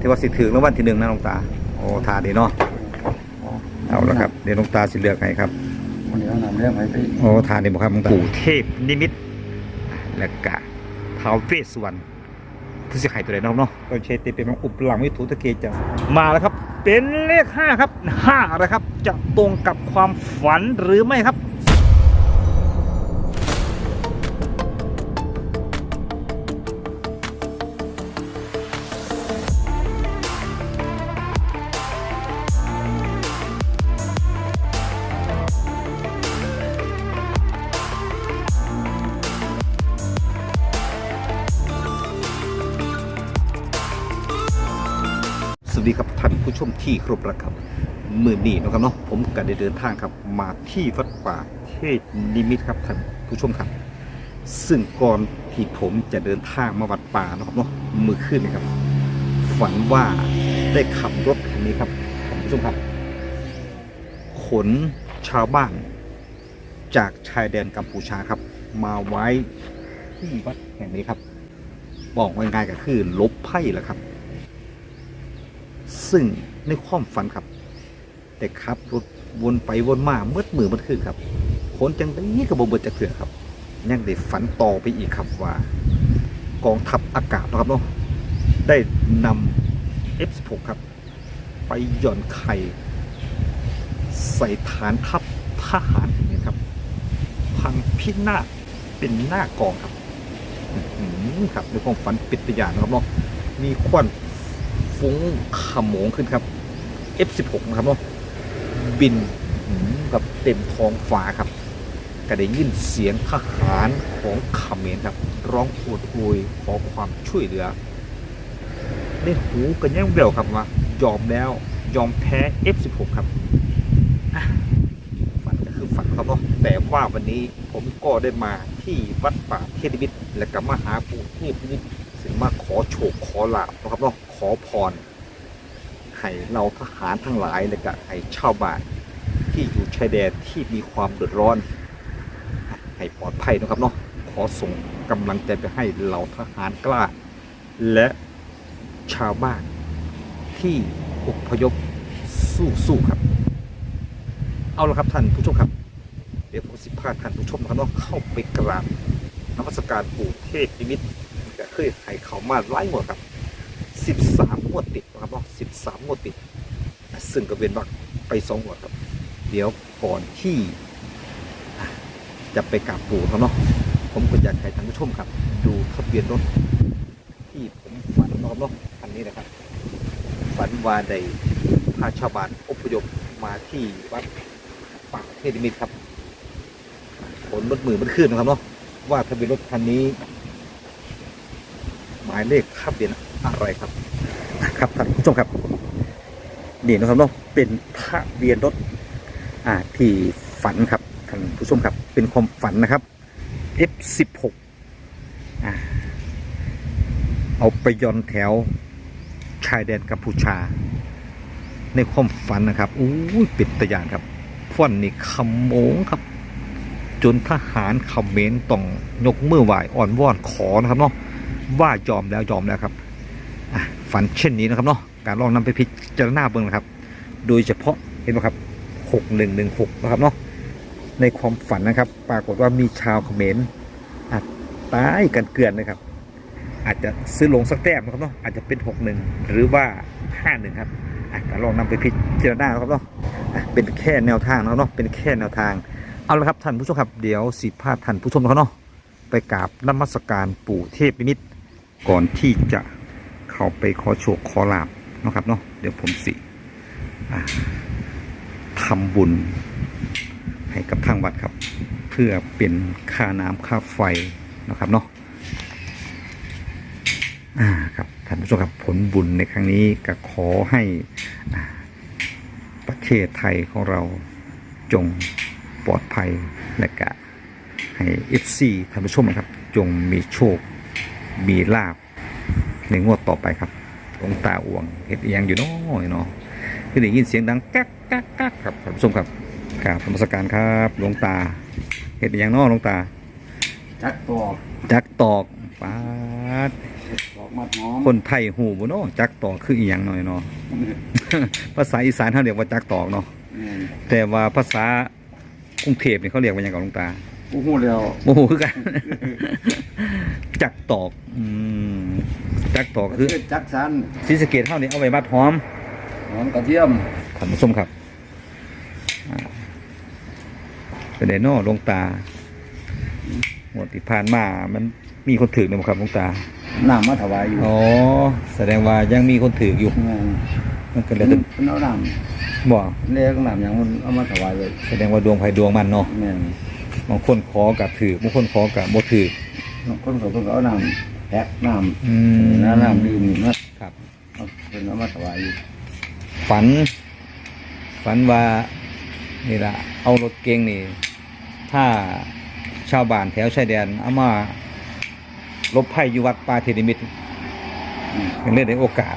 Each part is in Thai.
ที่ว่าสิถึงแล้ววันที่หนึ่งนะหลวงตา โอ้ทาดีเนาะเอาละครับเดี๋ยวหลวงตาสิเลือกให้ครับวันนี้เรานำเรื่องไว้ไปโอ้ทานนี่บอกครับหลวงตาปู่เทพนิมิตและกะท้าวเวสสุวรรณผู้เสียหายตัวไหนน้องเนาะก็ใช้เต็มเป็นของอุปหลังวิถุตะเกจะมาแล้วครับ เป็นเลขห้าครับห้าอะไรครับ จะตรงกับความฝันหรือไม่ครับ ที่ครบรักครับมือนี้นะครับเนาะผมก็ได้เดินทางครับมาที่วัดป่าเทศนิมิตครับท่านผู้ชมครับ ซึ่งก่อนที่ผมจะเดินทางมาวัดป่านะครับเนาะมือขึ้นนะครับ ฝันว่าได้ขับรถคันนี้ครับท่านผู้ชมครับ ขนชาวบ้านจากชายแดนกัมพูชาครับ มาไว้ที่วัดแห่งนี้ครับ บอกง่ายๆก็คือลบไพ่แหละครับ ซึ่ง ในความฝันครับ แต่ขับรถวนไปวนมาเมื่อมือมื่อคืนครับคนจังได้กระบเบิดจะเถื่อครับยังได้ฝันต่อไปอีกครับว่ากองทัพอากาศนะครับเนาะได้นำ F16 ครับ ไปหย่อนไข่ใส่ฐานทัพทหารอย่างนี้ครับ พังพินาศเป็นหน้ากองครับอื้อหือครับในความฝันปิดตยางนะครับเนาะมีควัน ฟุ้งขโมงขึ้นครับ F16 นะครับเนาะบินหืมกับเต็มท้องฟ้าครับก็ได้ยินเสียงทหารของเขมรครับ ร้องโอดโอยขอความช่วยเหลือในหูกันยังเบลครับว่ายอมแล้วยอมแพ้ F16 ครับฝันก็คือฝันครับเนาะแต่ว่าวันนี้ผมก็ได้มาที่วัดป่าเทพนิมิตและก็มหาปู่เทพนิมิตรซึ่งมาขอโชคขอลาบนะครับเนาะข อพรให้เราทหารทั้งหลายและก็ให้ชาวบ้านที่อยู่ชายแดนที่มีความเดือดร้อน ให้ปลอดภัยนะครับเนาะขอส่งกำลังใจไปให้เราทหารกล้า และชาวบ้านที่อพยพสู้สู้ครับ เอาละครับท่านผู้ชมครับ เดี๋ยวผมสิพาท่านผู้ชมนะครับเนาะเข้าไปกราบนมัสการปู่เทพนิมิตรก็เคยให้เขามาไล่หมดครับ 13งวดติดนะครับเนาะ13งวดติด ซึ่งก็เป็นว่าไปสองงวดครับ เดี๋ยวก่อนที่จะไปกราบปู่เขาเนาะผมก็อยากให้ท่านผู้ชมครับ ดูทะเบียนรถ ที่ผมฝันนะครับเนาะอันนี้นะครับ ฝันว่าได้พาชาวบ้านอพยพมาที่วัดป่าเทพนิมิตรครับผลรถมือมันขึ้นนะครับเนาะว่าทะเบียนรถคันนี้ หมายเลขทะเบียน อะไรครับครับท่านผู้ชมครับนี่นะครับเนาะเป็นทะเบียนรถอ่าที่ฝันครับท่านผู้ชมครับ เป็นความฝันนะครับ F16 อ่าเอาไปย้อนแถวชายแดนกัมพูชา ในความฝันนะครับอู้ปิดตะยานครับฟันนี่ขโมงครับ จนทหารเขมรต้องยกมือไหวอ่อนวอนขอนะครับเนาะว่ายอมแล้วยอมแล้วครับ ฝันเช่นนี้นะครับเนาะการลองนำไปพิจารณาเบื้องนะครับ โดยเฉพาะเห็นไหมครับหกหนึ่งหนึ่งหกนะครับเนาะในความฝันนะครับ ปรากฏว่ามีชาวเขมรอาจตายกันเกลื่อนนะครับ อาจจะซื้อลงสักแต้มนะครับเนาะอาจจะเป็นหกหนึ่งหรือว่าห้าหนึ่งครับการลองนำไปพิจารณาครับเนาะเป็นแค่แนวทางนะครับเนาะเป็นแค่แนวทางเอาละครับท่านผู้ชมครับเดี๋ยวสิพาท่านผู้ชมนะครับเนาะไปกราบนมัสการปู่เทพนิมิตก่อนที่จะ เขาไปขอโชคขอลาบนะครับเนาะเดี๋ยวผมสิอ่าทำบุญให้กับทางวัดครับ เพื่อเป็นค่าน้ำค่าไฟนะครับเนาะอ่าครับท่านผู้ชมครับผลบุญในครั้งนี้ก็ขอให้อ่าประเทศไทยของเราจงปลอดภัยและก็ให้เอฟซีท่านผู้ชมนะครับ จงมีโชค มีลาบ ในงวดต่อไปครับหลวงตาอ่วงเห็ดอีหยังอยู่น้อยเนาะคือได้ยินเสียงดังกักกักกักครับท่านผู้ชมครับกราบธรรมสการครับหลวงตาเห็ดอีหยังน้อหลวงตา จักตัวจักตอกปาดดอกมัดหอมคนไทยหูบ่เนาะจักตอกคืออีหยังหน่อยเนาะภาษาอีสานเขาเรียกว่าจักตอกเนาะแม่นแต่ว่าภาษากรุงเทพนี่เขาเรียกว่าหยังกับหลวงตา กูฮู้แล้วโอ้โหคือกัน จักตอก อืมจักตอกคือคือจักสันศรีสะเกดเฮานี่เอาไว้มัดหอมหอมกระเทียมท่านผู้ชมครับอ่าเป็นไดเนาะหลวงตาหมดที่ผ่านมามันมีคนถือนะครับหลวงตาน้ำมาถวายอยู่อ๋อแสดงว่ายังมีคนถืออยู่แม่นมันก็เพิ่เลยนต้องเอาน้บอกำเรียกน้ำอย่างมันเอามาถวายเลยแสดงว่าดวงไฟดวงมันเนาะแม่น บางคนขอกับถือบางคนขอกับบ่ถือคนเขาเพิ่นก็เอาน้ำแพ็คน้อืมำน้ำน้ำดื่มนี่มาครับ เอาเพิ่นเอามาถวายอยู่ฝัน ฝันว่านี่ละเอารถเก๋งนี่ ถ้าชาวบ้านแถวชายแดนเอามาลบภัยอยู่วัดป่าเทนิมิตรอืมเป็นเรื่องในโอกาส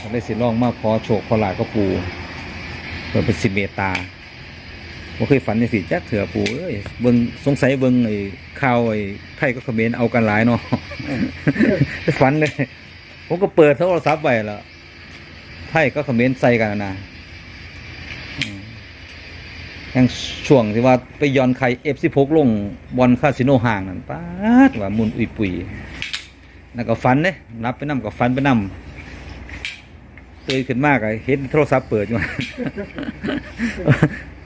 ก็เลยสิลองมาขอโชคขอลาบก็ปูเปิดเป็นสิเมตตา บ่เคยฝันในสิจักเถื่อปูเอ้ยเบิ่งสงสัยเบิ่งไอ้ข่าวไอ้ไทยก็เขมรเอากันหลายเนาะ ฝันเลย ผมก็เปิดโทรศัพท์ไว้แล้วไทยก็เขมรใส่กันนะอืมยังช่วงที่ว่าไปย้อนไข่เอฟซีพกลงบอลคาสิโนห่างนั่นป้าดว่ามุนอุยปุยนั่นก็ฝันเนี่ยนับไปนำกับฝันไปนำตื่นขึ้นมากเห็นโทรศัพท์เปิดอยู่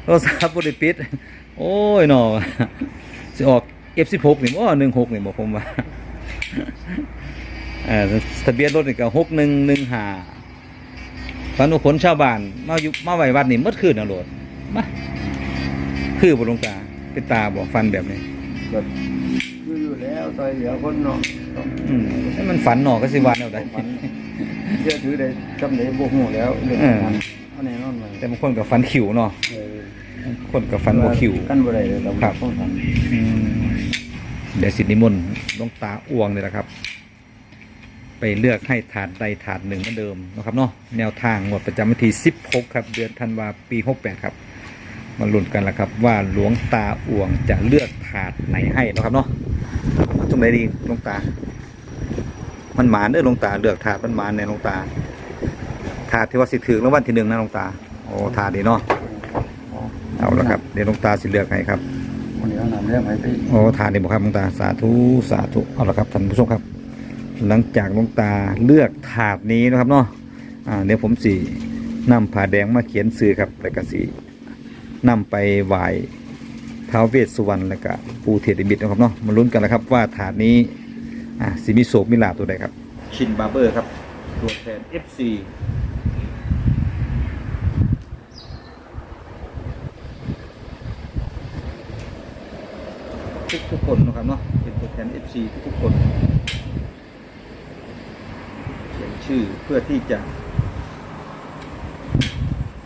โทรศัพท์บริปิด โอ้ยหนอสิออก F16 นี่บ่หนึ่งหกนี่บอกผมว่าเอ่อทะเบียนรถนี่ก็หกหนึ่งหนึ่งห้าฝันว่าขนชาวบ้าน มาอยู่มาไหววัดนี่เมื่อคืนนะโหลดมาคือบ่หลวงตาเป็นตาบอกฟันแบบนี้แบบคืออยู่แล้วซอยเหลือคนเนาะต้องอืมให้มันฝันหนอก็สิวันเอาได้ฝันเชื่อถือได้จำได้บ่ฮู้แล้วเรื่องเออนั้นเอาแน่นอนเลยแต่บางคนกับฟันขิวเนาะเออบาง คนกับฟันบ่ขิวกันบ่ได้เลยเราครับต้องทำอืมเดี๋ยวสินิมนต์หลวงตาอ้วงเลยนะครับ ไปเลือกให้ถาดใดถาดหนึ่งเหมือนเดิมนะครับเนาะแนวทางงวดประจำวันที่16 ครับ เดือนธันวาปี 68 ครับมาลุ้นกันละครับว่าหลวงตาอ้วงจะเลือกถาดไหนให้นะครับเนาะตรงไหนดีหลวงตา มันหมานเด้อหลวงตาเลือกถาดมันหมานในหลวงตาถาดที่ว่าสิถือแล้ววันที่หนึ่งนะหลวงตาโอ้ถาดดีเนาะ เอาละครับเดี๋ยวหลวงตาสิเลือกให้ครับวันนี้เอาน้ำเลี้ยงให้ไปโอ้ทานดีบ่ครับหลวงตาสาธุสาธุเอาละครับท่านผู้ชมครับ หลังจากหลวงตาเลือกถาดนี้นะครับเนาะอ่าเดี๋ยวผมสีนำผ้าแดงมาเขียนสื่อครับแล้วก็สีนำไปไหว้ท้าวเวสสุวรรณแล้วก็ปูเทติบิดนะครับเนาะมาลุ้นกันนะครับว่าถาดนี้อ่าสิมีโศกมีลาบตัวใดครับชินบาร์เบอร์ครับตัวแทน FC ทุกทุกๆคนนะครับเนาะเป็นตัวแทน FC ทุกทุกๆคนเขียนชื่อเพื่อที่จะ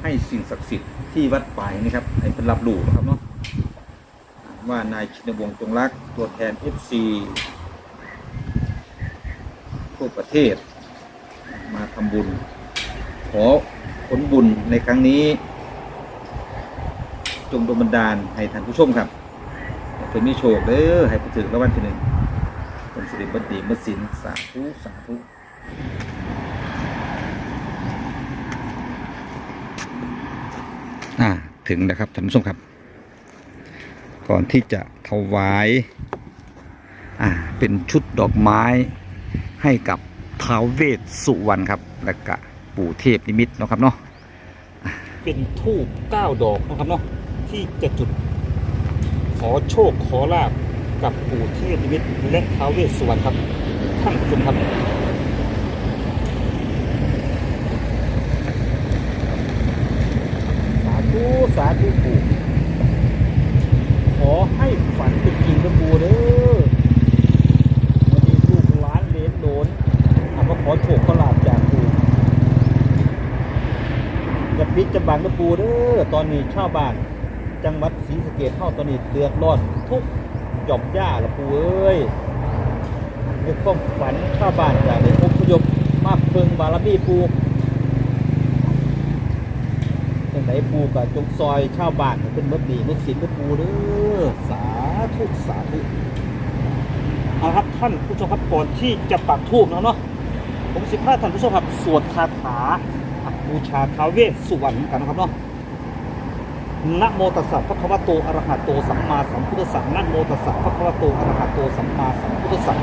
ให้สิ่งศักดิ์สิทธิ์ที่วัดป่ายนี่ครับให้เป็นรับรู้นะครับเนาะว่านายชินวงศ์จงรักตัวแทน FC ทั่วประเทศ มาทำบุญ ขอผลบุญในครั้งนี้ จงดลบันดาลให้ท่านผู้ชมครับ เพิ่นมีโชคเด้อให้ไปถึงรางวัลที่หนึ่งเป็นสิริบัณฑิตมสินสาธุสาธุอ่าถึงนะครับท่านผู้ชมครับ ก่อนที่จะถวายอ่าเป็นชุดดอกไม้ให้กับท้าวเวสสุวรรณครับ และกะปู่เทพนิมิตเนาะครับเนาะเป็นทูบเก้าดอกนะครับเนาะที่จะจุด อโชคขอลาบกับปู่เทพนิมิตและท้าวเวสสุวรรณครับท่านผู้ชมครับสาธุสาธุปู่ขอให้ฝันเป็นจริงนะปู่เด้อวันนี้ลูกหลานเลนโหลนเอามาขอโชคขอลาบจากปู่อย่าปิดจะบังนะปู่เด้อตอนนี้ชาวบ้านจังหวัด ศรีสะเกษเท่าตอนนี้เดือดร้อนทุกหย่อมย่าละปูเอ้ยในความฝันชาวบ้านจากในอพยพมาเพิงบารมีปูจังไหนปูกับจงซอยชาวบ้านเป็นมดดีมดสินมดปูเด้อสาธุสาธุเอาเอาละครับท่านผู้ชมครับก่อนที่จะปักทูบนะเนาะผมสิพาท่านผู้ชมครับสวดคาถาอะบูชาท้าวเวสสุวรรณกันนะครับเนาะ นะโมตัสสะพระคะวะโตอระหะโตสัมมาสัมพุทธัสสะนะโมตัสสะพระคะวะโตอระหะโตสัมมาสัมพุทธัสสะ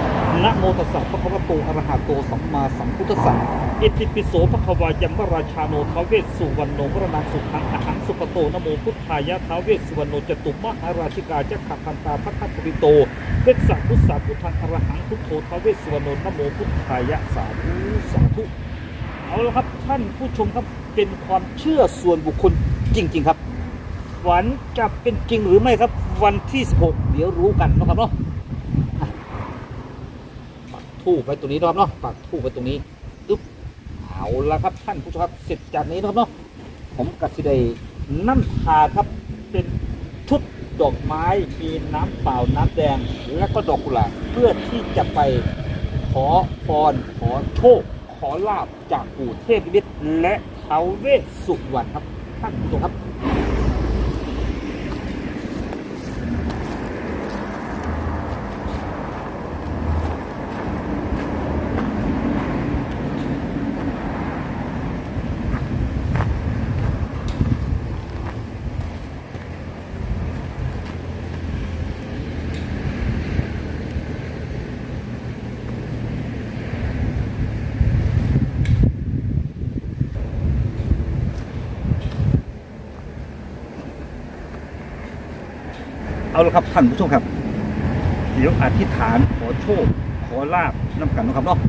นะโมตัสสะพระคะวะโตอระหะโตสัมมาสัมพุทธัสสะอิติปิโสพระควายัมมราชาโนท้าเวสสุวรรณโนวระนังสุขังอหังสุปโตนโมพุทธายะท้าเวสสุวรรณโนจตุมหาราชิกาจักขคันตาพัทธปริโตเวสสัพุทธาพุทธังอรหังพุทโธทาเวสสวรรณนโมพุทธายะสาธุสาธุเอาละครับท่านผู้ชมครับเป็นความเชื่อส่วนบุคคลจริง ๆ ครับ หวันจะเป็นจริงหรือไม่ครับ วันที่16เดี๋ยวรู้กันนะครับเนาะปักทูบไว้ตรงนี้นะครับเนาะปักทูบไว้ตรงนี้ตึ๊บเอาละครับท่านผู้ชมครับเสร็จจากนี้นะครับเนาะผมกัสิได้น้ำชาครับเป็นชุดดอกไม้มีน้ำเปล่าน้ำแดง และก็ดอกกุหลาบเพื่อที่จะไปขอพรขอโชค ขอลาบจากปู่เทพนิมิตและท้าวเวสสุวรรณครับท่านผู้ชมครับ เอาละครับท่านผู้ชมครับ เดี๋ยวอธิษฐานขอโชค ขอลาบน้ำกันนะครับเนาะ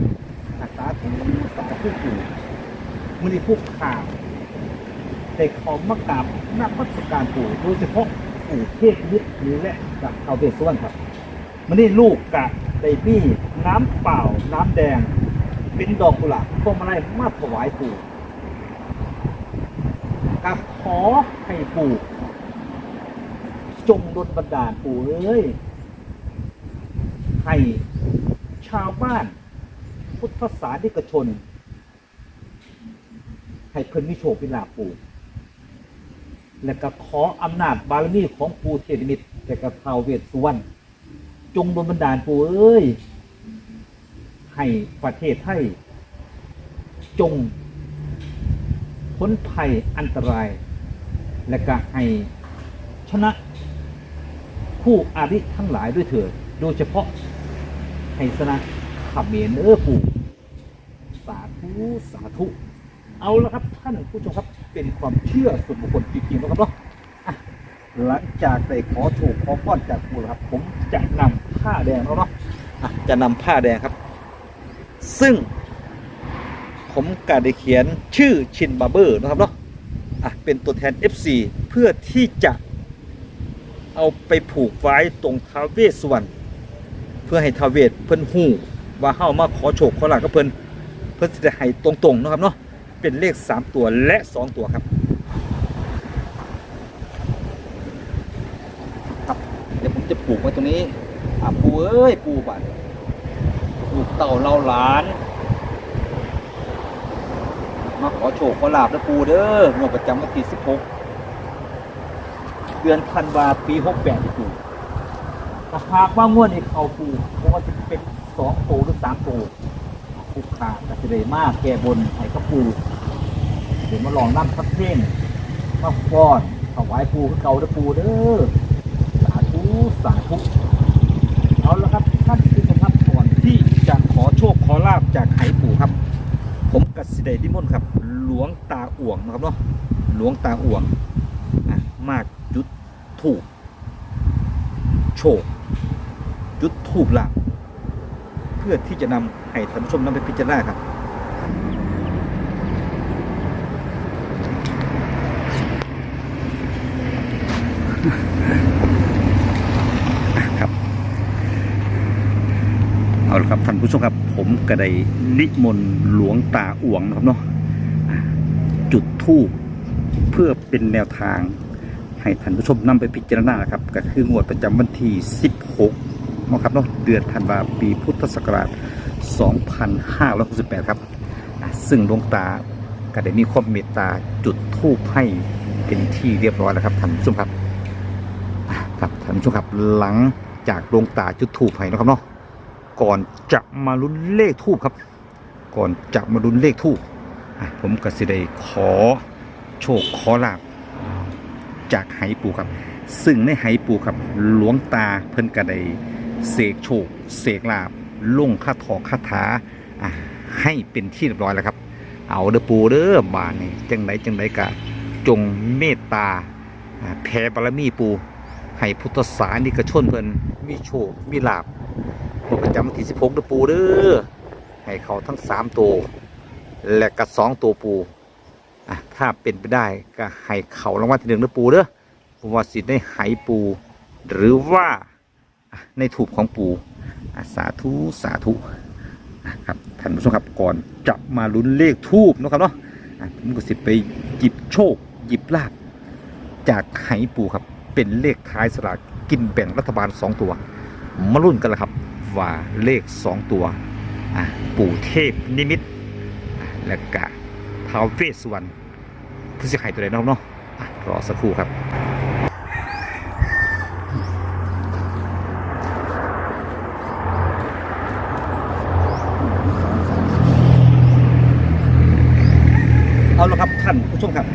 อาสาธุสาธุปู่มือนี้พวกข่าวแต่ขอมากราบนักพัฒการปู่โดยเฉพาะปู่เทพนิดนี้และกับเขาเบสวรรณครับมันนี่ลูกกะได้มีน้ำเปล่า น้ำแดง เป็นดอกกุหลาบพวงมาลัยมาถวายปู่กับขอให้ปู่ จงดลบันดาลปู่เอ้ยให้ชาวบ้าน พุทธศาสนิกชน ให้เพิ่นมิโชคเป็นลาปู่และก็ขออำนาจบารมีของปู่เทนิมิตรแต่กับท้าวเวสสุวรรณจงดลบันดาลปู่เอ้ย ให้ประเทศไทยจงพ้นภัยอันตราย และก็ให้ชนะ ผู้อาริทั้งหลายด้วยเถิดโดยเฉพาะให้สนะขับเมรเออปู่สาธุสาธุ เอาละครับท่านผู้ชมครับเป็นความเชื่อส่วนบุคคลจริงๆนะครับเนาะหลังจากได้ขอโชคขอพรจากปู่ครับ ผมจะนำผ้าแดงแล้วเนาะจะนำผ้าแดงครับ ซึ่ง ผมก็ได้เขียนชื่อชินบาร์เบอร์นะครับเนาะอะเป็นตัวแทน FC เพื่อที่จะ เอาไปผูกไว้ตรงท้าวเวสวรรณเพื่อให้ท้าวเวสเพิ่นหู้ว่าเฮามาขอโชคขอลาบกับเพิ่นเพิ่นสิได้ให้ตรงๆเนาะครับเนาะเป็นเลข 3 ตัวและ 2 ตัวครับครับ เดี๋ยวผมจะปลูกไว้ตรงนี้อะปูเอ้ยปูบัดปลูกเต่าเล่าหลานมาขอโชคขอลาบนะปูเด้องวดประจำวันที่16 เดือนธันวาปีหกแปดปูถ้าหากว่างวดนี้เขาปูเพราะว่าจะเป็นสองปูหรือสามปูปูขาดจะได้มากแก่บนให้กับปูเดี๋ยวมาลองนั่งสักเพลงมาฟ้อนถวายปูคือเก่าเด้อปูเด้อสาธุสาธุเอาละครับท่านผู้ชมครับก่อนที่จะขอโชคขอลาบจากไหปูครับ ผมกัสิเดนิมนต์ครับ หลวงตาอ่วงนะครับเนาะหลวงตาอ่วงอะมาก ถูกโชคจุดถูกหลักเพื่อที่จะนำให้ท่านผู้ชมนำไปพิจารณาครับครับเอาละครับท่านผู้ชมครับ ผมก็ได้นิมนต์หลวงตาอ่วงนะครับเนาะจุดทูบเพื่อเป็นแนวทาง ให้ท่านผู้ชมนำไปพิจารณาครับก็คืองวดประจำวันที่ 16นะครับเนาะเดือนธันวาปีพุทธศักราช 2568 ครับ ซึ่งหลวงตาก็ได้มีความเมตตาจุดธูปให้เป็นที่เรียบร้อยแล้วครับท่านผู้ชมครับครับท่านผู้ชมครับหลังจากหลวงตาจุดธูปให้นะครับเนาะก่อนจะมาลุ้นเลขทูบครับ ก่อนจะมาลุ้นเลขทูบผมก็สิได้ขอโชคขอลาบ จากไหปูครับ ซึ่งในไหปูครับหลวงตาเพิ่นก็ไดเสกโชคเสกลาบลงคาถอคาถาให้เป็นที่เรียบร้อยแล้วครับ เอาเด้อปูเด้อบานนี่จังไดจังไดกะจงเมตตาแผ่บารมีปูให้พุทธศาสนิกชนเพิ่นมีโชคมีลาบเมื่อประจำวันที่16เด้อปูเด้อให้เขาทั้ง3ตัวและก็2ตัวปู อะถ้าเป็นไปได้ก็ให้เขารางวัลที่หนึ่งเด้อปูเด้อเพราะว่าสิได้ไหปู หรือว่าในถูกของปูอะสาธุสาธุอะครับท่านผู้ชมครับก่อนจะมาลุ้นเลขทูบนะครับเนาะผมก็สิไปหยิบโชคหยิบลาบจากไหปูครับเป็นเลขท้ายสลากกินแบ่งรัฐบาล 2 ตัว มาลุ้นกันละครับว่าเลข 2 ตัว ปู่เทพนิมิตและกะ ท้าวเวสสุวรรณผู้เสียหายตัวไหนนาะครับเนาะอะรอสักครู่ครับเอาละครับท่านผู้ชมครับ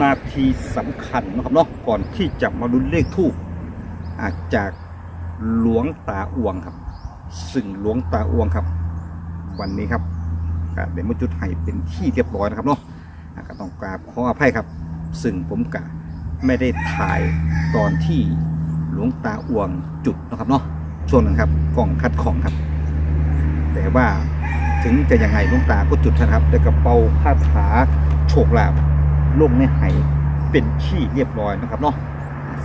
นาทีสำคัญนะครับเนาะก่อนที่จะมาลุ้นเลขทูบอาจจากหลวงตาอวงครับ ซึ่งหลวงตาอวงครับ วันนี้ครับ ก็ได้มาจุดให้เป็นที่เรียบร้อยนะครับเนาะก็ต้องกราบขออภัยครับ ซึ่งผมกะไม่ได้ถ่ายตอนที่หลวงตาอวงจุดนะครับเนาะช่วงนั้นครับกล่องคัดของครับ แต่ว่าถึงจะยังไงหลวงตาก็จุดนะครับแล้วก็เป่าคาถาโชคลาภลงในไหเป็นที่เรียบร้อยนะครับเนาะ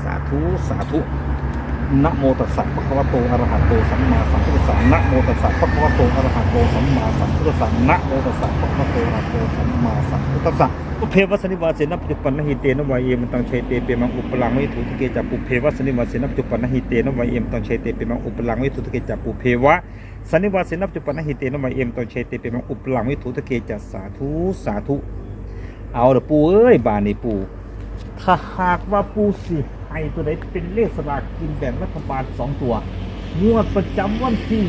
สาธุสาธุ นะโมตัสสะภะคะวะโตอะระหะโตสัมมาสัมพุทธัสสะนะโมตัสสะภะคะวะโตอะระหะโตสัมมาสัมพุทธัสสะนะโมตัสสะภะคะวะโตอะระหะโตสัมมาสัมพุทธัสสะปุเพวัสนิวาเสนะปัจจุปันนหิเตนะวายเอมันตังเชเตเปมังอุปลังวิถุตเกจัปุเพวัสนิวาเสนะปัจจุปันนหิเตนะวายเอมตังเชเตเปมังอุปลังวิถุตเกจัปุเพวะสันิวาสนับจุปนหิเตนะมายเอ็มตอนเชติเปมังอุปลังวิถุตะเกจัสสาธุสาธุ เอาเด้อปูเอ้ยบานนี่ปูถ้าหากว่าปูสิ ตัวใดเป็นเลขสลากกินแบ่งรัฐบาลสองตัว งวดประจำวันที่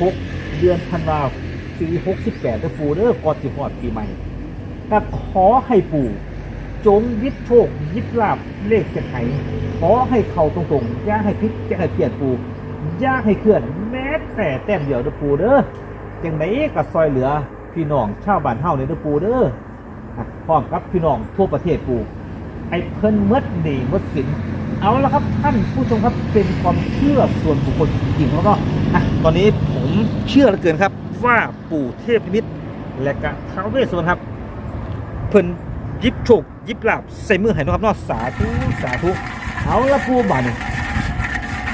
16 เดือนธันวาคมปี68เด้ปูเด้อก่อนสิฮอดปีใหม่ก็ขอให้ปูจงยึดโชคยึดลาบเลขจะไขขอให้เข้าตรงๆย่าให้พลิกอย่าให้เปลี่ยนปูอยาให้เคลื่อนแม้แต่แต้มเดียวเด้ปูเด้อจังไดก็ซอยเหลือพี่น้องชาวบ้านเฮาเนี่ยเด้ปูเด้อพร้อมกับพี่น้องทั่วประเทศปูไอ้เพิ่นมดหนีมดสิน เอาละครับท่านผู้ชมครับเป็นความเชื่อส่วนบุคคลจริงๆแล้วก็อะตอนนี้ผมเชื่อเหลือเกินครับ ว่าปู่เทพนิมิตรและก็ท้าวเวสสุวรรณครับ เพิ่นยิบโชคยิบลาบใส่มือให้เนะครับเนาะสาธุสาธุเอาละปูบานี่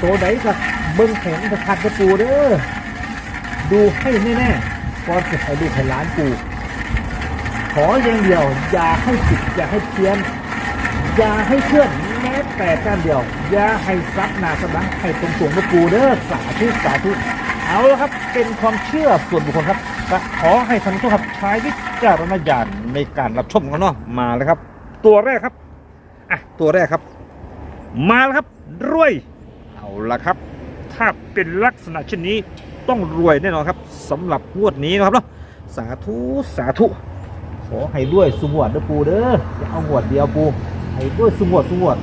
ตัวไหนก็เบิ้งแข็งจะขัดกระปูเด้อดูให้แน่ๆก่อนจะให้ดูให้หล้านปูขออย่างเดียว อย่าให้ผิดอย่าให้เพี้ยน อย่าให้เคลื่อน แม้แต่แต้มเดียวอย่าให้ซับนาสบังให้ตรงๆกระปูเด้อสาธุสาธุเอาละครับ เป็นความเชื่อส่วนบุคคลครับขอให้ท่านผู้ชมครับใช้วิจารณญาณในการรับชมกันเนาะมาเลยครับ ตัวแรกครับอะตัวแรกครับ มาแล้วครับรวย เอาละครับ ถ้าเป็นลักษณะเช่นนี้ต้องรวยแน่นอนครับสำหรับงวดนี้นะครับเนาะสาธุสาธุขอให้ด้วยสุงวดเด้อปูเด้อจะเอางวดเดียวปู ให้ด้วยสุงวดสุงวด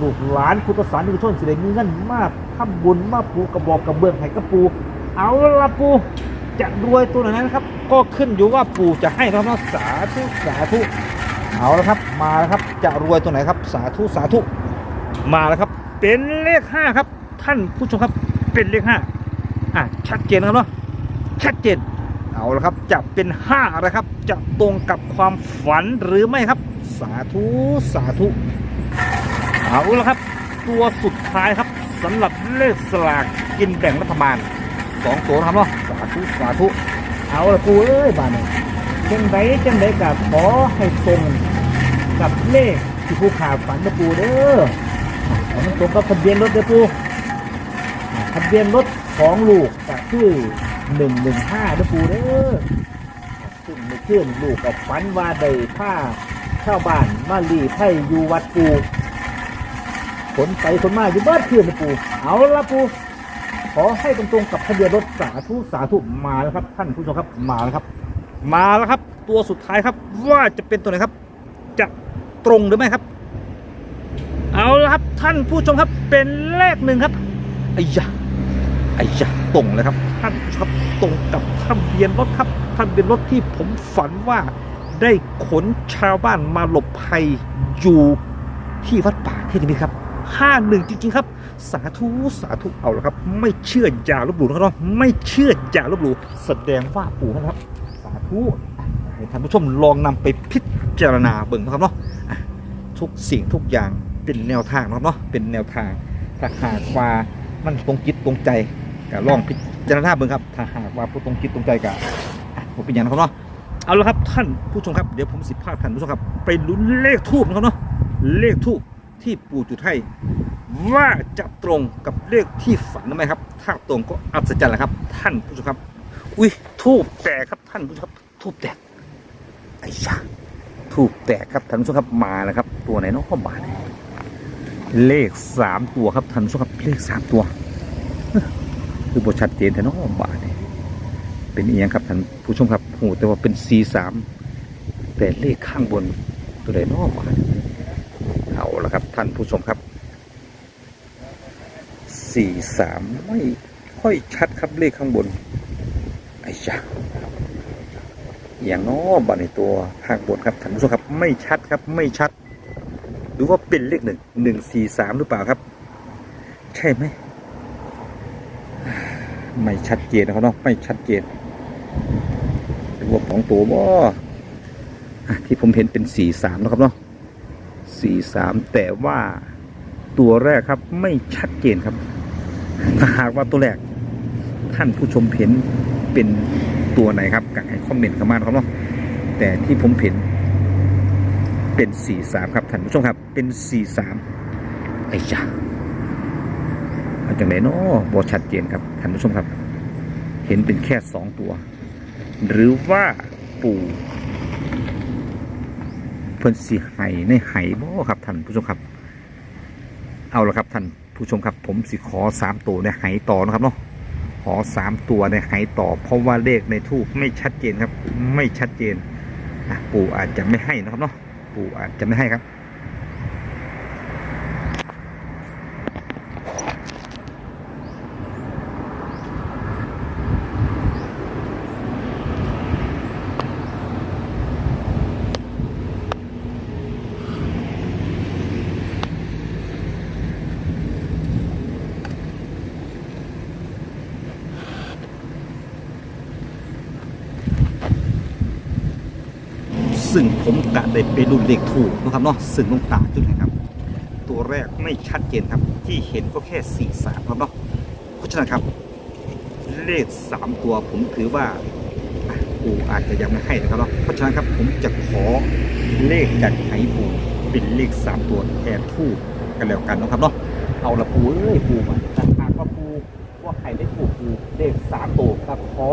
ลูกหลานพุทธศาสนิกชนสิได้มีเงินมากทำบุญมาปูกระบอกกระเบื้องให้กับปู เอาละปูจะรวยตัวไหนนะครับ ก็ขึ้นอยู่ว่าปูจะให้เราเนาะสาธุสาธุเอาละครับ มาแล้วครับจะรวยตัวไหนครับ สาธุสาธุมาแล้วครับ เป็นเลขห้าครับ ท่านผู้ชมครับเป็นเลขห้าอะชัดเจนครับเนาะชัดเจนเอาละครับจะเป็นห้าอะไรครับ จะตรงกับความฝันหรือไม่ครับ สาธุ สาธุ เอาละครับ ตัวสุดท้ายครับสำหรับเลขสลากกินแบ่งรัฐบาลสองตัวนะครับเนาะสาธุสาธุ เอาละปูเอ้ยบ้านนี้จังไดจังไดกับขอให้ตรงกับเลขที่ผู้ขาฝันนะปูเด้อเอามันตรงกับทะเบียนรถเด้อปูทะเบียนรถของลูกก็คือหนึ่งหนึ่งห้าเด้อปูเด้อซึ่งเมื่อคืนลูกกับฝันว่าได้ผ้า ชาวบ้านมาลีไผ่อยู่วัดปูขนไปขนมาอยู่บ้านคืนนปู เอาละปู ขอให้ตรงๆกับทะเบียนรถสาธุสาธุมาแล้วครับ ท่านผู้ชมครับมาแล้วครับ มาแล้วครับ ตัวสุดท้ายครับ ว่าจะเป็นตัวไหนครับ จะตรงหรือไม่ครับ เอาละครับท่านผู้ชมครับเป็นเลขหนึ่งครับไอ้ยะไอ้ยะตรงเลยครับ ท่านผู้ชมครับตรงกับทะเบียนรถครับทะเบียนรถที่ผมฝันว่า ได้ขนชาวบ้านมาหลบภัยอยู่ที่วัดป่าที่นี่ครับห้าหนึ่งจริง ๆ ครับ สาธุสาธุเอาละครับ ไม่เชื่ออย่าลบหลู่นะครับไม่เชื่ออย่าลบหลู่แสดงว่าปู่นะครับ สาธุให้ท่านผู้ชมลองนำไปพิจารณาเบิ่งนะครับเนาะทุกสิ่งทุกอย่างเป็นแนวทางนะครับเนาะเป็นแนวทางถ้าหากว่ามันตรงจิตตรงใจก็ลองพิจารณาเบิ่งครับ ถ้าหากว่าผู้ตรงจิตตรงใจก็อะผมเป็นอย่างนะครับเนาะ เอาละครับท่านผู้ชมครับเดี๋ยวผมสิพาท่านผู้ชมครับ ไปลุ้นเลขทูบนะครับเนาะเลขทูบที่ปู่จุดให้ว่าจะตรงกับเลขที่ฝันหรือไม่ครับ ถ้าตรงก็อัศจรรย์แหละครับ ท่านผู้ชมครับ อุ้ยทูบแตกครับท่านผู้ชมครับทูบแตกไอ้ยาทูบแตกครับท่านผู้ชมครับมาแล้วครับ ตัวไหนเน้องบาเลขสามตัวครับท่านผู้ชมครับเลขสามตัว คือบทชัดเจนแต่เน้องบาทเนี่ยเป็นเอียงครับท่านผู้ชมครับ หแต่ว่าเป็นสีสามแต่เลขข้างบนตัวไหนนองบาเอาละครับท่านผู้ชมครับสี่สามไม่ค่อยชัดครับเลขข้างบนไอ้จ้าอย่างน้อบัตในตัวข้างบนครับท่านผู้ชมครับ ไม่ชัดครับไม่ชัด หรือว่าเป็นเลขหนึ่งหนึ่งสี่สามหรือเปล่าครับ ใช่ไหมไม่ชัดเจนนะครับเนาะไม่ชัดเจน ว่าของตัวบ่อที่ผมเห็นเป็นสี่สามนะครับเนาะสี่สามแต่ว่าตัวแรกครับไม่ชัดเจนครับถ้าหากว่าตัวแรกท่านผู้ชมเห็นเป็นตัวไหนครับก็ให้คอมเมนต์เข้ามาครับเนาะแต่ที่ผมเห็นเป็น43ครับท่านผู้ชมครับ เป็น43ไอ้ยาอาจากไหนเนาะบอชัดเจนครับท่านผู้ชมครับ เห็นเป็นแค่2ตัว หรือว่าปู่เพิ่นสีไห้ในไห้บ่ครับท่านผู้ชมครับ เอาละครับท่านผู้ชมครับ ผมสิขอสามตัวในไหต่อนะครับเนาะขอสามตัวในไหต่อ เพราะว่าเลขในทูบไม่ชัดเจนครับ ไม่ชัดเจนอะปู่อาจจะไม่ให้นะครับเนาะปู่อาจจะไม่ให้ครับ ซึ่งผมกะได้ไปรุ่นเลขถูกนะครับเนาะซึ่งลงตาจุดนะครับ ตัวแรกไม่ชัดเจนครับที่เห็นก็แค่สี่สามครับเนาะเพราะฉะนั้นครับ เลขสามตัวผมถือว่าปู่อาจจะยังไม่ให้นะครับเนาะเพราะฉะนั้นครับผมจะขอเลขจากไหปู่เป็นเลขสามตัวแทนทูกกันแล้วกันนะครับเนาะเอาละปู่เอ้ยปู่มาถาหากว่าปู่ว่าใครได้ถูกปู่เลขสามตัวก็ขอ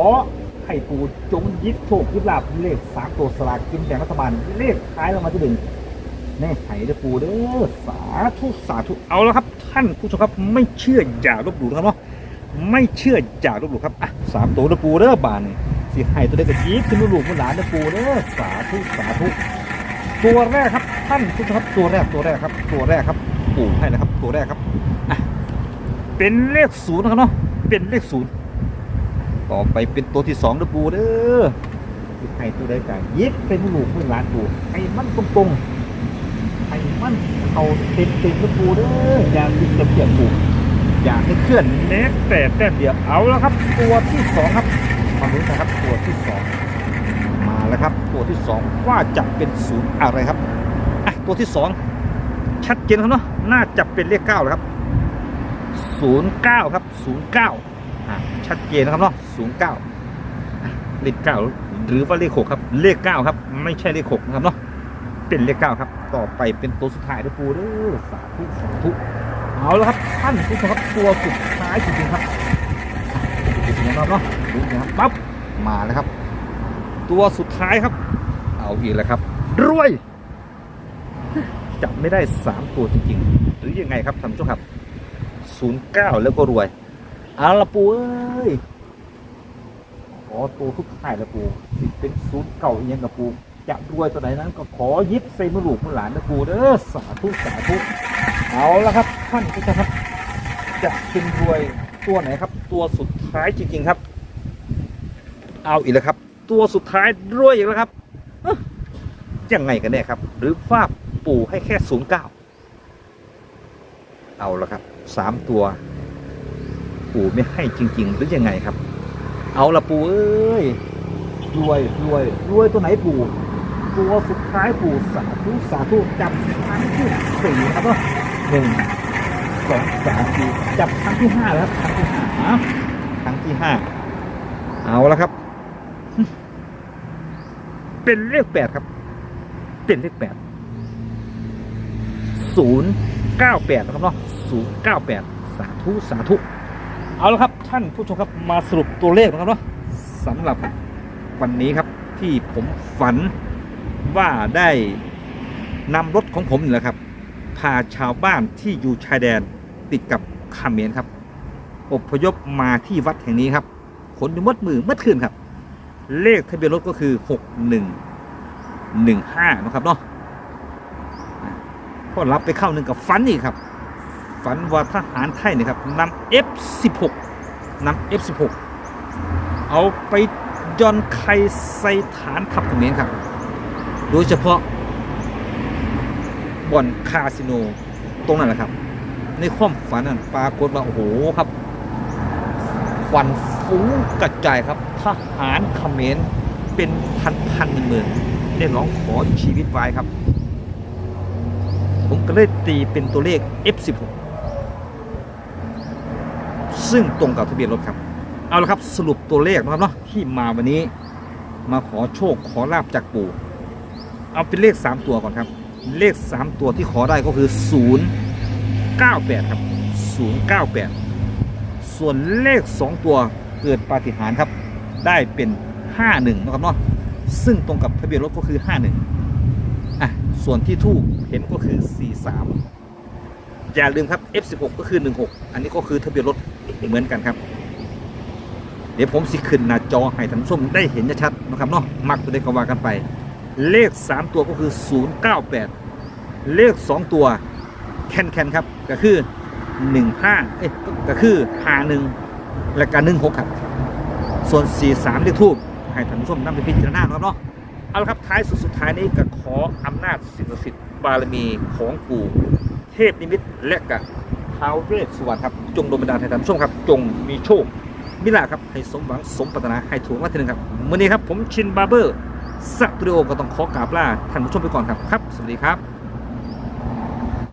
ให้ปูจงยิบโชคยิบลาบเลขสามตัวสลากกินแบ่งรัฐบาลเลขท้ายรางวัลที่หนึ่งแน่ไห้เด้อปูเด้อสาธุสาธุเอาแล้วครับ ท่านผู้ชมครับไม่เชื่ออย่าลบหลู่นะครับเนาะไม่เชื่ออย่าลบหลู่ครับอะสามตัวเด้อปูเด้อบานนี่สิให้ตัวเด็กกระยิบขึ้นลูกขึ้นหลานเด้อปูเด้อสาธุสาธุตัวแรกครับท่านผู้ชมครับตัวแรกตัวแรกครับ ตัวแรกครับปู่ให้นะครับ ตัวแรกครับอะเป็นเลขศูนย์นะครับเนาะเป็นเลขศูนย์ ต่อไปเป็นตัวที่สองนะปูเด้อให้ตัวได้กันยิบเป็นลูกเป็นหลานปูให้มันตรงๆให้มันเอาเต็มเต็มนะปูเด้ออย่าติดระเบียบปูอย่าให้เคลื่อนแม้แต่แต้มเดียวเอาแล้วครับ ตัวที่สองครับมาดูนะครับตัวที่สองมาแล้วครับ ตัวที่สองว่าจะเป็นศูนย์อะไรครับอะตัวที่สองชัดเจนครับเนาะน่าจะเป็นเลขเก้าแล้วครับศูนย์เก้าครับศูนย์เก้า ชัดเจนนะครับเนาะศูนย์เก้าเลขเก้าหรือว่าเลขหกครับ เลขเก้าครับ ไม่ใช่เลขหกนะครับเนาะเป็นเลขเก้าครับ ต่อไปเป็นตัวสุดท้ายด้วยปูเด้อสาธุสาธุเอาแล้วครับท่านผู้ชมครับตัวสุดท้ายจริงๆครับดูนะครับเนาะดูนะครับปั๊บมาแล้วครับ ตัวสุดท้ายครับ เอาอีกแล้วครับ รวยจับไม่ได้สามตัวจริงๆ หรือยังไงครับท่านผู้ชมครับศูนย์เก้าแล้วก็รวย เอาละปูเอ้ยขอตัวทุกท้ายละปูสิเป็นศูนย์เก่าอีกอยังกับปูจะรวยตัวไหนนั้นก็ขอยิบใส่มือลูกมือหลานนะปูเด้อสาธุสาธุเอาละครับท่านผู้ชมครับ จะเป็นรวยตัวไหนครับ ตัวสุดท้ายจริงๆครับ เอาอีกแล้วครับ ตัวสุดท้ายรวยอีกแล้วครับเอ๊ะยังไงกันแน่ครับ หรือว่าปู่ให้แค่ศูนย์เก้าเอาละครับสามตัว ปู่ไม่ให้จริง ๆ หรือยังไงครับ เอาละปู่เอ้ยรวยรวยรวยตัวไหนปู่ตัวสุดท้ายปู่สาธุสาธุจับครั้งที่สี่ครับเนาะหนึ่งสองสามสี่จับครั้งที่ห้าแล้วครับครั้งที่ห้าอ้าวครั้งที่ห้าเอาละครับ เป็นเลขแปดครับ เป็นเลขแปดศูนย์เก้าแปดนะครับเนาะศูนย์เก้าแปดสาธุสาธุ เอาละครับท่านผู้ชมครับมาสรุปตัวเลขนะครับเนาะสำหรับวันนี้ครับที่ผมฝันว่าได้นำรถของผมนี่แหละครับ พาชาวบ้านที่อยู่ชายแดนติดกับเขมรครับอพยพมาที่วัดแห่งนี้ครับขนยมัดมือมัดคืนครับ เลขทะเบียนรถก็คือหกหนึ่งหนึ่งห้านะครับเนาะอะก็รับไปเข้าหนึ่งกับฟันอีกครับ ฝันว่าทหารไทยเนี่ยครับนำ F16 นำ F16 เอาไปย่อนไข่ใส่ฐานทัพเขมรครับ โดยเฉพาะบ่อนคาสิโนตรงนั้นแหละครับ ในความฝันนั้นปรากฏว่าโอ้โหครับควันฟุ้งกระจายครับทหารเขมรเป็นพันพันหมื่นๆได้ร้องขอชีวิตไว้ครับ ผมก็เลยตีเป็นตัวเลข F16 ซึ่งตรงกับทะเบียนรถครับ เอาละครับสรุปตัวเลขนะครับเนาะที่มาวันนี้มาขอโชคขอลาบจากปู่เอาเป็นเลข 3 ตัวก่อนครับ เลข 3 ตัวที่ขอได้ก็คือ 098 ครับ 098 ส่วนเลข 2 ตัวเกิดปาฏิหาริย์ครับ ได้เป็น 51นะครับเนาะซึ่งตรงกับทะเบียนรถก็คือ 51อะส่วนที่ทูกเห็นก็คือ 43 อย่าลืมครับ F16 ก็คือ 16 อันนี้ก็คือทะเบียนรถเหมือนกันครับ เดี๋ยวผมสิขึ้นหน้าจอให้ท่านผู้ชมได้เห็นชัดๆนะครับเนาะมักตัวได้ก็ว่ากันไป เลข 3 ตัวก็คือ 098 เลข 2 ตัวแคนแคนครับ ก็คือ 15 เอ้ยก็คือ51และก็16 ครับ ส่วน 43 เลขทูบให้ท่านผู้ชมนำไปพิจารณาครับเนาะเอาละครับท้ายสุดสุดท้ายนี้ก็ขออำนาจสิ่งศักดิ์สิทธิ์บารมีของปู่ เทพนิมิตและกับท้าวเวสสุวรรณครับ จงดลบันดาลให้ท่านผู้ชมครับ จงมีโชคมิลาครับ ให้สมหวังสมปรารถนาให้ถูกรางวัลที่หนึ่งครับมื่อนี้ครับผมชินบาร์เบอร์สตูดิโอก็ต้องขอกราบลาท่านผู้ชมไปก่อนครับครับ สวัสดีครับ